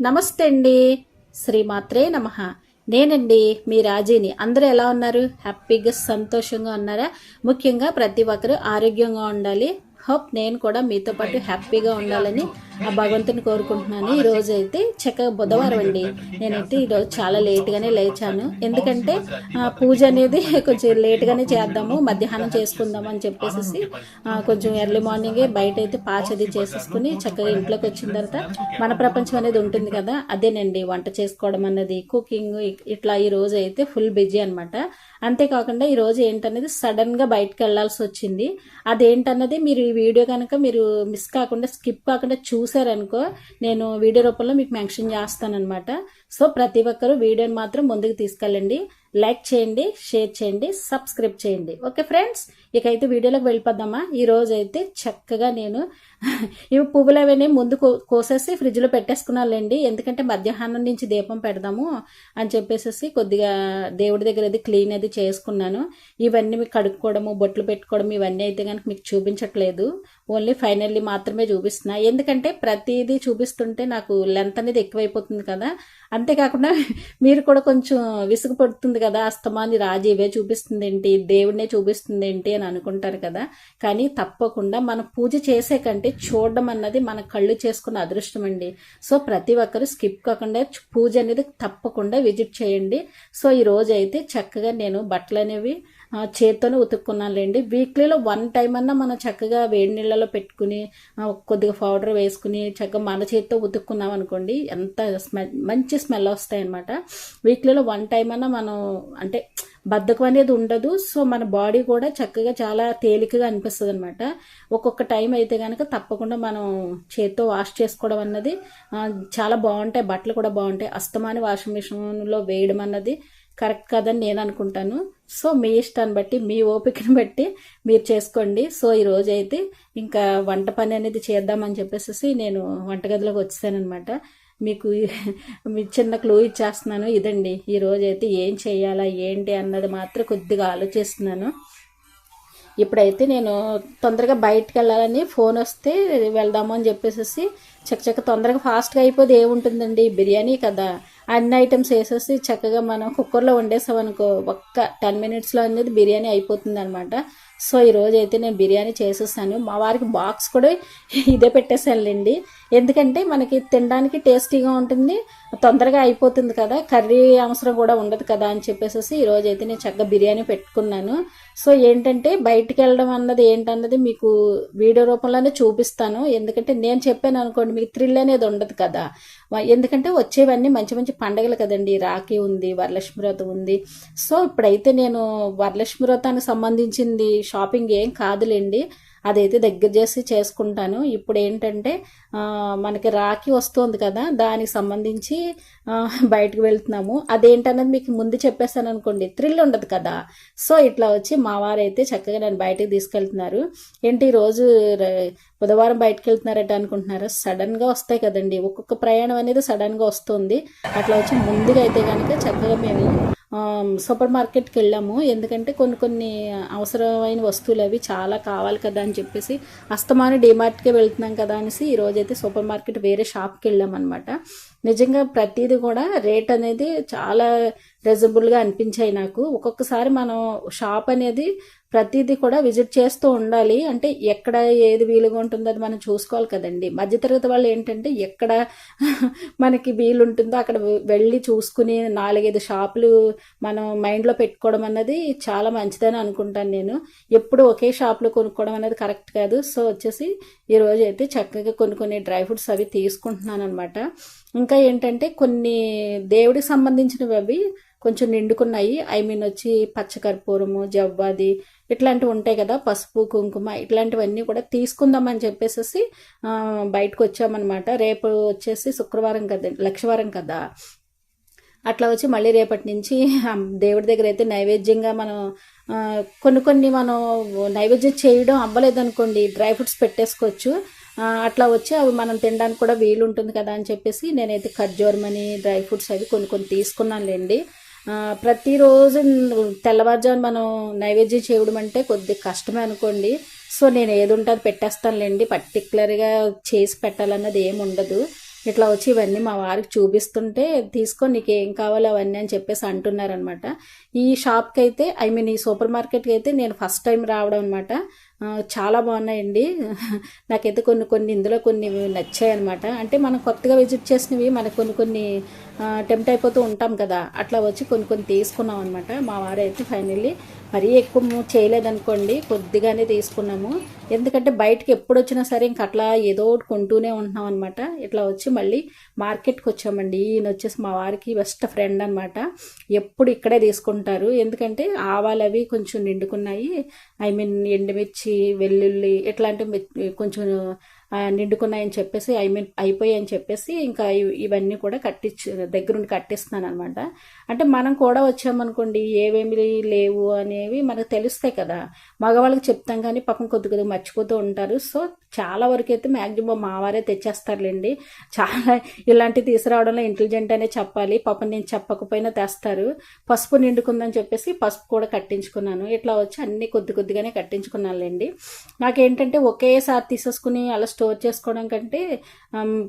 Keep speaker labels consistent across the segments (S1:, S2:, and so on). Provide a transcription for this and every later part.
S1: నమస్తే అండి. శ్రీమాత్రే నమ. నేనండి మీ రాజీని. అందరూ ఎలా ఉన్నారు? హ్యాపీగా సంతోషంగా ఉన్నారా? ముఖ్యంగా ప్రతి ఒక్కరు ఆరోగ్యంగా ఉండాలి. హోప్ నేను కూడా మీతో పాటు హ్యాపీగా ఉండాలని ఆ భగవంతుని కోరుకుంటున్నాను. ఈరోజు అయితే చక్కగా బుధవారం అండి. నేనైతే ఈరోజు చాలా లేట్గానే లేచాను. ఎందుకంటే పూజ అనేది కొంచెం లేట్గానే చేద్దాము మధ్యాహ్నం చేసుకుందాం అని చెప్పేసి కొంచెం ఎర్లీ మార్నింగే బయట అయితే పాచది చేసేసుకుని చక్కగా ఇంట్లోకి వచ్చిన తర్వాత మన ప్రపంచం అనేది ఉంటుంది కదా అదేనండి. వంట చేసుకోవడం అన్నది కుకింగ్ ఇట్లా ఈ రోజు అయితే ఫుల్ బిజీ అనమాట అంతేకాకుండా ఈ రోజు ఏంటనేది సడన్గా బయటకు వెళ్ళాల్సి వచ్చింది అదేంటన్నది మీరు ఈ వీడియో కనుక మీరు మిస్ కాకుండా స్కిప్ కాకుండా చూసి చూసారనుకో నేను వీడియో రూపంలో మీకు మెన్షన్ చేస్తానన్నమాట. సో ప్రతి ఒక్కరూ వీడియోని మాత్రం ముందుకు తీసుకెళ్ళండి. లైక్ చేయండి షేర్ చేయండి సబ్స్క్రైబ్ చేయండి. ఓకే ఫ్రెండ్స్ ఇక అయితే వీడియోలోకి వెళ్ళిపోద్దామా ఈరోజు అయితే చక్కగా నేను ఇవి పువ్వులు అవన్నీ ముందు కోసేసి ఫ్రిడ్జ్లో పెట్టేసుకున్నానులేండి. ఎందుకంటే మధ్యాహ్నం నుంచి దీపం పెడదాము అని చెప్పేసి కొద్దిగా దేవుడి దగ్గర అది క్లీన్ అది చేసుకున్నాను. ఇవన్నీ మీకు కడుక్కోవడము బొట్లు పెట్టుకోవడం ఇవన్నీ అయితే కనుక మీకు చూపించట్లేదు. ఓన్లీ ఫైనల్లీ మాత్రమే చూపిస్తున్నా. ఎందుకంటే ప్రతిదీ చూపిస్తుంటే నాకు లెంత్ అనేది ఎక్కువైపోతుంది కదా. అంతేకాకుండా మీరు కూడా కొంచెం విసుగుపడుతుంది కదా అస్తమాని రాజు ఇవే చూపిస్తుంది ఏంటి దేవుడినే చూపిస్తుంది ఏంటి అని అనుకుంటారు కదా. కానీ తప్పకుండా మనం పూజ చేసే కంటే చూడడం అన్నది మన కళ్ళు చేసుకున్న అదృష్టం అండి. సో ప్రతి ఒక్కరు స్కిప్ కాకుండా పూజ అనేది తప్పకుండా విజిట్ చేయండి. సో ఈ రోజు అయితే చక్కగా నేను బట్టలు అనేవి చేత్తోనే ఉతుక్కున్నానులేండి. వీక్లీలో వన్ టైం అన్నా మనం చక్కగా వేడి నీళ్ళలో పెట్టుకుని కొద్దిగా పౌడర్ వేసుకుని చక్కగా మన చేత్తో ఉతుక్కున్నాం అనుకోండి ఎంత స్మెల్ మంచి స్మెల్ వస్తాయి అనమాట వీక్లీలో వన్ టైం అన్నా మనం అంటే బద్ధకం అనేది ఉండదు. సో మన బాడీ కూడా చక్కగా చాలా తేలికగా అనిపిస్తుంది అనమాట ఒక్కొక్క టైం అయితే కనుక తప్పకుండా మనం చేత్తో వాష్ చేసుకోవడం అన్నది చాలా బాగుంటాయి. బట్టలు కూడా బాగుంటాయి. అస్తమాని వాషింగ్ మిషన్లో వేయడం అన్నది కరెక్ట్ కదని నేను అనుకుంటాను. సో మీ ఇష్టాన్ని బట్టి మీ ఓపికని బట్టి మీరు చేసుకోండి. సో ఈ రోజు అయితే ఇంకా వంట పని అనేది చేద్దామని చెప్పేసి నేను వంటగదిలోకి వచ్చేసానమాట మీకు మీ చిన్న క్లూ ఇచ్చేస్తున్నాను. ఇదండి. ఈ రోజు అయితే ఏం చేయాలా ఏంటి అన్నది మాత్రం కొద్దిగా ఆలోచిస్తున్నాను. ఇప్పుడైతే నేను తొందరగా బయటకు వెళ్ళాలని ఫోన్ వస్తే వెళ్దాము అని చెప్పేసి చక్కచక్క తొందరగా ఫాస్ట్గా అయిపోతే ఏముంటుందండి? బిర్యానీ కదా. అన్ని ఐటమ్స్ వేసేసి చక్కగా మనం కుక్కర్లో వండేసామనుకో ఒక్క టెన్ మినిట్స్లో అనేది బిర్యానీ అయిపోతుంది అనమాట సో ఈరోజు అయితే నేను బిర్యానీ చేసేసాను. మా వారికి బాక్స్ కూడా ఇదే పెట్టేసానులేండి ఎందుకంటే మనకి తినడానికి టేస్టీగా ఉంటుంది తొందరగా అయిపోతుంది కదా కర్రీ అవసరం కూడా ఉండదు కదా అని చెప్పేసి ఈరోజు అయితే నేను చక్కగా బిర్యానీ పెట్టుకున్నాను. సో ఏంటంటే బయటికి వెళ్ళడం అన్నది ఏంటన్నది మీకు వీడియో రూపంలోనే చూపిస్తాను. ఎందుకంటే నేను చెప్పాను అనుకోండి మీకు థ్రిల్ అనేది ఉండదు కదా. ఎందుకంటే వచ్చేవన్నీ మంచి మంచి పండగలు కదండి. రాఖీ ఉంది వరలక్ష్మి వ్రతం ఉంది. సో ఇప్పుడైతే నేను వరలక్ష్మి వ్రతానికి సంబంధించింది షాపింగ్ ఏం కాదులేండి. అదైతే దగ్గర చేసి చేసుకుంటాను. ఇప్పుడు ఏంటంటే మనకి రాఖీ వస్తుంది కదా దానికి సంబంధించి బయటకు వెళ్తున్నాము. అదేంటనేది మీకు ముందు చెప్పేస్తాను అనుకోండి థ్రిల్ ఉండదు కదా. సో ఇట్లా వచ్చి మా వారైతే చక్కగా నన్ను బయటకు తీసుకెళ్తున్నారు. ఏంటి ఈ రోజు బుధవారం బయటకు వెళ్తున్నారట అనుకుంటున్నారు? సడన్గా వస్తాయి కదండి. ఒక్కొక్క ప్రయాణం అనేది సడన్గా వస్తుంది. అట్లా వచ్చి ముందుగా అయితే కనుక చక్కగా మేము సూపర్ మార్కెట్కి వెళ్ళాము. ఎందుకంటే కొన్ని కొన్ని అవసరమైన వస్తువులు అవి చాలా కావాలి కదా అని చెప్పేసి అస్తమాను డిమార్ట్కే వెళ్తున్నాం కదా అనేసి ఈరోజైతే అయితే సూపర్ మార్కెట్ వేరే షాప్కి వెళ్ళామన్నమాట. నిజంగా ప్రతిదీ కూడా రేట్ అనేది చాలా రీజనబుల్గా అనిపించాయి నాకు. ఒక్కొక్కసారి మనం షాప్ అనేది ప్రతిదీ కూడా విజిట్ చేస్తూ ఉండాలి. అంటే ఎక్కడ ఏది వీలుగా ఉంటుందో అది మనం చూసుకోవాలి కదండి. మధ్యతరగతి వాళ్ళు ఏంటంటే ఎక్కడ మనకి వీలు ఉంటుందో అక్కడ వెళ్ళి చూసుకుని నాలుగైదు షాపులు మనం మైండ్లో పెట్టుకోవడం అన్నది చాలా మంచిదని అనుకుంటాను నేను. ఎప్పుడు ఒకే షాప్లో కొనుక్కోవడం అనేది కరెక్ట్ కాదు. సో వచ్చేసి ఈరోజు అయితే చక్కగా కొన్ని కొన్ని డ్రై ఫ్రూట్స్ అవి తీసుకుంటున్నాను అనమాట ఇంకా ఏంటంటే కొన్ని దేవుడికి సంబంధించినవి అవి కొంచెం నిండుకున్నాయి. ఐ మీన్ వచ్చి పచ్చకర్పూరము జవ్వాది ఇట్లాంటివి ఉంటాయి కదా పసుపు కుంకుమ ఇట్లాంటివన్నీ కూడా తీసుకుందామని చెప్పేసి బయటకు వచ్చామన్నమాట రేపు వచ్చేసి శుక్రవారం కదా లక్షవారం కదా. అట్లా వచ్చి మళ్ళీ రేపటి నుంచి దేవుడి దగ్గర అయితే నైవేద్యంగా మనం కొన్ని కొన్ని మనం నైవేద్యం చేయడం అవ్వలేదు అనుకోండి డ్రై ఫ్రూట్స్ పెట్టేసుకోవచ్చు. అట్లా వచ్చి అవి మనం తినడానికి కూడా వీలు ఉంటుంది కదా అని చెప్పేసి నేనైతే ఖర్జూరమని డ్రై ఫ్రూట్స్ అవి కొన్ని కొన్ని తీసుకున్నానులేండి. లేండి ప్రతిరోజు తెల్లవారుజాము మనం నైవేద్యం చేయడం అంటే కొద్దిగా కష్టమే అనుకోండి. సో నేను ఏది ఉంటే అది పెట్టేస్తానులేండి. పర్టికులర్గా చేసి పెట్టాలన్నది ఏమి ఉండదు. ఇట్లా వచ్చి ఇవన్నీ మా వారికి చూపిస్తుంటే తీసుకో నీకు ఏం కావాలో అవన్నీ అని చెప్పేసి అంటున్నారనమాట. ఈ షాప్కి అయితే ఐ మీన్ ఈ సూపర్ మార్కెట్కి అయితే నేను ఫస్ట్ టైం రావడం అనమాట. చాలా బాగున్నాయండి. నాకైతే కొన్ని కొన్ని ఇందులో కొన్ని నచ్చాయి అనమాట అంటే మనం కొత్తగా విజిట్ చేసినవి మనకు కొన్ని కొన్ని టెంప్ట్ అయిపోతూ ఉంటాం కదా. అట్లా వచ్చి కొన్ని కొన్ని తీసుకున్నాం అనమాట మా వారైతే ఫైనల్లీ మరీ ఎక్కువ చేయలేదనుకోండి కొద్దిగానే తీసుకున్నాము. ఎందుకంటే బయటకి ఎప్పుడు వచ్చినా సరే ఇంక అట్లా ఏదో ఒకటి కొంటూనే ఉంటున్నాం అనమాట ఇట్లా వచ్చి మళ్ళీ మార్కెట్కి వచ్చామండి. ఈయన వచ్చేసి మా వారికి బెస్ట్ ఫ్రెండ్ అనమాట ఎప్పుడు ఇక్కడే తీసుకుంటారు. ఎందుకంటే ఆవాలు అవి కొంచెం నిండుకున్నాయి. ఐ మీన్ ఎండుమిర్చి వెల్లుల్లి ఇట్లాంటివి కొంచెం నిండుకున్నాయని చెప్పేసి ఐ మీన్ అయిపోయాయని చెప్పేసి ఇంకా ఇవన్నీ కూడా కట్టించు దగ్గరుండి కట్టిస్తున్నాను అనమాట అంటే మనం కూడా వచ్చామనుకోండి ఏవేమి లేవు అనేవి మనకు తెలుస్తాయి కదా. మగవాళ్ళకి చెప్తాం కానీ పక్కన కొద్ది కొద్దిగా మర్చిపోతూ ఉంటారు. సో చాలా వరకు అయితే మ్యాక్సిమం మావారే తెచ్చేస్తారులేండి. చాలా ఇలాంటివి తీసుకురావడంలో ఇంటెలిజెంట్ అనే చెప్పాలి. పాపం నేను చెప్పకపోయినా తెస్తారు. పసుపు నిండుకుందని చెప్పేసి పసుపు కూడా కట్టించుకున్నాను. ఇట్లా వచ్చి అన్ని కొద్ది కొద్దిగానే కట్టించుకున్నానులేండి. నాకేంటంటే ఒకేసారి తీసేసుకుని అలా స్టోర్ చేసుకోవడం కంటే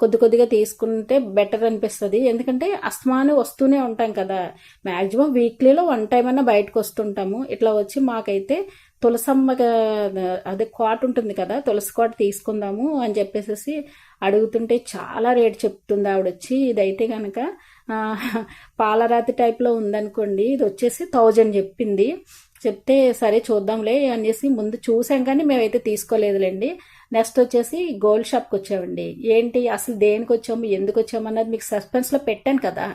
S1: కొద్ది కొద్దిగా తీసుకుంటే బెటర్ అనిపిస్తుంది. ఎందుకంటే అస్తమాను వస్తూనే ఉంటాం కదా. మ్యాక్సిమం వీక్లీలో వన్ టైం అన్నా బయటకు వస్తుంటాము. ఇట్లా వచ్చి మాకైతే తులసమ్మ అదే కోట ఉంటుంది కదా తులసి కోట తీసుకుందాము అని చెప్పేసి అడుగుతుంటే చాలా రేట్ చెప్తుంది ఆవిడ వచ్చి ఇదైతే కనుక పాలరాతి టైప్లో ఉందనుకోండి ఇది వచ్చేసి థౌజండ్ చెప్పింది. చెప్తే సరే చూద్దాంలే అనేసి ముందు చూసాం కానీ మేమైతే తీసుకోలేదులేండి. నెక్స్ట్ వచ్చేసి గోల్డ్ షాప్కి వచ్చామండి. ఏంటి అసలు దేనికి వచ్చాము ఎందుకు వచ్చాము అన్నది మీకు సస్పెన్స్లో పెట్టాను కదా.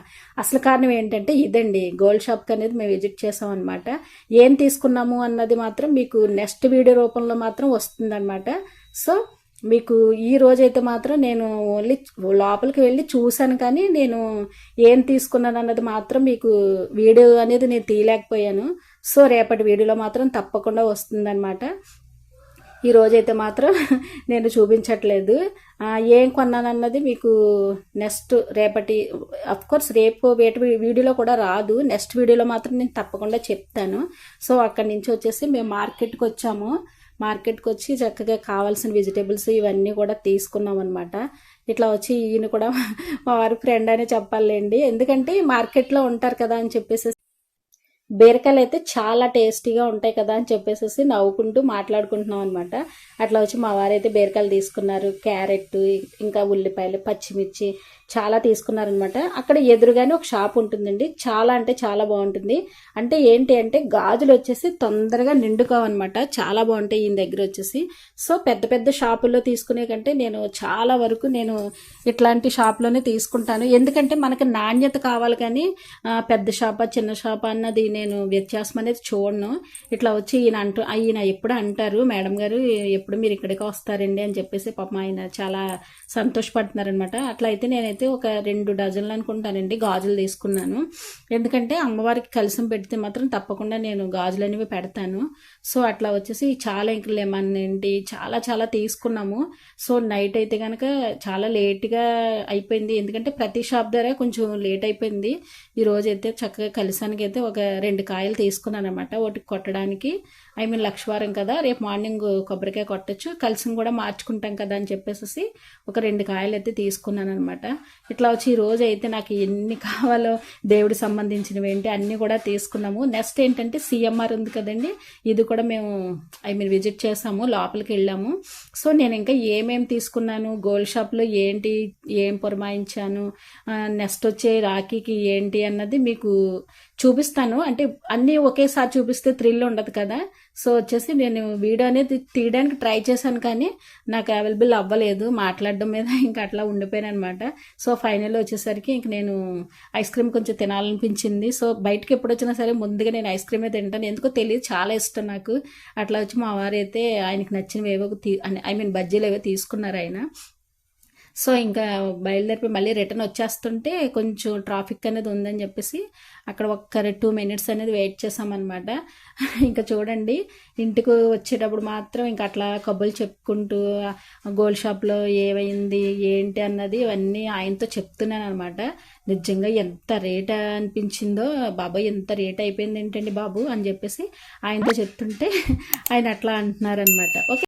S1: అసలు కారణం ఏంటంటే ఇదండి. గోల్డ్ షాప్కి అనేది మేము విజిట్ చేసాం అనమాట ఏం తీసుకున్నాము అన్నది మాత్రం మీకు నెక్స్ట్ వీడియో రూపంలో మాత్రం వస్తుందన్నమాట. సో మీకు ఈ రోజైతే మాత్రం నేను ఓన్లీ లోపలికి వెళ్ళి చూశాను కానీ నేను ఏం తీసుకున్నాను అన్నది మాత్రం మీకు వీడియో అనేది నేను తీయలేకపోయాను. సో రేపటి వీడియోలో మాత్రం తప్పకుండా వస్తుందన్నమాట. ఈరోజైతే మాత్రం నేను చూపించట్లేదు. ఏం కొన్నానన్నది మీకు నెక్స్ట్ రేపటి కోర్స్ రేపు వేటి వీడియోలో కూడా రాదు. నెక్స్ట్ వీడియోలో మాత్రం నేను తప్పకుండా చెప్తాను. సో అక్కడి నుంచి వచ్చేసి మేము మార్కెట్కి వచ్చాము. మార్కెట్కి వచ్చి చక్కగా కావాల్సిన వెజిటేబుల్స్ ఇవన్నీ కూడా తీసుకున్నాం అనమాట ఇట్లా వచ్చి ఈయన కూడా మా వారి ఫ్రెండ్ అనే చెప్పాలండి ఎందుకంటే మార్కెట్లో ఉంటారు కదా అని చెప్పేసి బీరకాయలు అయితే చాలా టేస్టీగా ఉంటాయి కదా అని చెప్పేసి నవ్వుకుంటూ మాట్లాడుకుంటున్నాం అనమాట అట్లా వచ్చి మా వారైతే బీరకాయలు తీసుకున్నారు క్యారెట్ ఇంకా ఉల్లిపాయలు పచ్చిమిర్చి చాలా తీసుకున్నారనమాట అక్కడ ఎదురుగానే ఒక షాప్ ఉంటుందండి. చాలా అంటే చాలా బాగుంటుంది. అంటే ఏంటి అంటే గాజులు వచ్చేసి తొందరగా నిండుకోవన్నమాట. చాలా బాగుంటాయి ఈయన దగ్గర వచ్చేసి. సో పెద్ద పెద్ద షాపుల్లో తీసుకునే కంటే నేను చాలా వరకు నేను ఇట్లాంటి షాప్లోనే తీసుకుంటాను. ఎందుకంటే మనకి నాణ్యత కావాలి కానీ పెద్ద షాపా చిన్న షాపా అన్నది నేను వ్యత్యాసం అనేది చూడను. ఇట్లా వచ్చి ఈయన అంటూ ఈయన ఎప్పుడు అంటారు? మేడం గారు ఎప్పుడు మీరు ఇక్కడికి వస్తారండి? అని చెప్పేసి పాపం ఆయన చాలా సంతోషపడుతున్నారనమాట అట్లా అయితే నేనైతే ఒక రెండు డజన్లు అనుకుంటానండి గాజులు తీసుకున్నాను. ఎందుకంటే అమ్మవారికి కలిసి పెడితే మాత్రం తప్పకుండా నేను గాజులు అనేవి పెడతాను. సో అట్లా వచ్చేసి చాలా ఇంక లెమన్ ఏంటి చాలా చాలా తీసుకున్నాము. సో నైట్ అయితే కనుక చాలా లేట్గా అయిపోయింది. ఎందుకంటే ప్రతి షాప్ ధర కొంచెం లేట్ అయిపోయింది. ఈ రోజు అయితే చక్కగా కలిసానికి అయితే ఒక రెండు కాయలు తీసుకున్నాను అనమాట ఒకటి కొట్టడానికి ఐ మీన్ లక్షవారం కదా రేపు మార్నింగ్ కొబ్బరికాయ కొట్టచ్చు. కలిసి కూడా మార్చుకుంటాం కదా అని చెప్పేసి ఒక రెండు కాయలు అయితే తీసుకున్నాను అనమాట ఇట్లా వచ్చి ఈ రోజు అయితే నాకు ఎన్ని కావాలో దేవుడి సంబంధించినవి ఏంటి అన్నీ కూడా తీసుకున్నాము. నెక్స్ట్ ఏంటంటే సిఎంఆర్ ఉంది కదండి ఇది కూడా మేము ఐ మీన్ విజిట్ చేసాము లోపలికి వెళ్ళాము. సో నేను ఇంకా ఏమేమి తీసుకున్నాను గోల్డ్ షాప్లో ఏంటి ఏం పురమాయించాను నెక్స్ట్ వచ్చే రాఖీకి ఏంటి అన్నది మీకు చూపిస్తాను. అంటే అన్నీ ఒకేసారి చూపిస్తే థ్రిల్ ఉండదు కదా. సో వచ్చేసి నేను వీడియో అనేది తీయడానికి ట్రై చేశాను కానీ నాకు అవైలబుల్ అవ్వలేదు. మాట్లాడడం మీద ఇంకా అట్లా ఉండిపోయాను అనమాట సో ఫైనల్ వచ్చేసరికి ఇంక నేను ఐస్ క్రీమ్ కొంచెం తినాలనిపించింది. సో బయటకి ఎప్పుడు వచ్చినా సరే ముందుగా నేను ఐస్ క్రీమే తింటాను. ఎందుకో తెలియదు చాలా ఇష్టం నాకు. అట్లా వచ్చి మా వారు అయితే ఆయనకి నచ్చినవి ఏవో ఐ మీన్ బజ్జీలు ఏవో తీసుకున్నారు ఆయన. సో ఇంకా బయలుదేరిపోయి మళ్ళీ రిటర్న్ వచ్చేస్తుంటే కొంచెం ట్రాఫిక్ అనేది ఉందని చెప్పేసి అక్కడ ఒక్క టూ మినిట్స్ అనేది వెయిట్ చేసామన్నమాట. ఇంకా చూడండి ఇంటికి వచ్చేటప్పుడు మాత్రం ఇంకా అట్లా కబుర్లు చెప్పుకుంటూ గోల్డ్ షాప్లో ఏమైంది ఏంటి అన్నది ఇవన్నీ ఆయనతో చెప్తున్నాను అనమాట నిజంగా ఎంత రేట్ అనిపించిందో బాబాయ్ ఎంత రేట్ అయిపోయింది ఏంటండి బాబు? అని చెప్పేసి ఆయనతో చెప్తుంటే ఆయన అట్లా అంటున్నారనమాట ఓకే.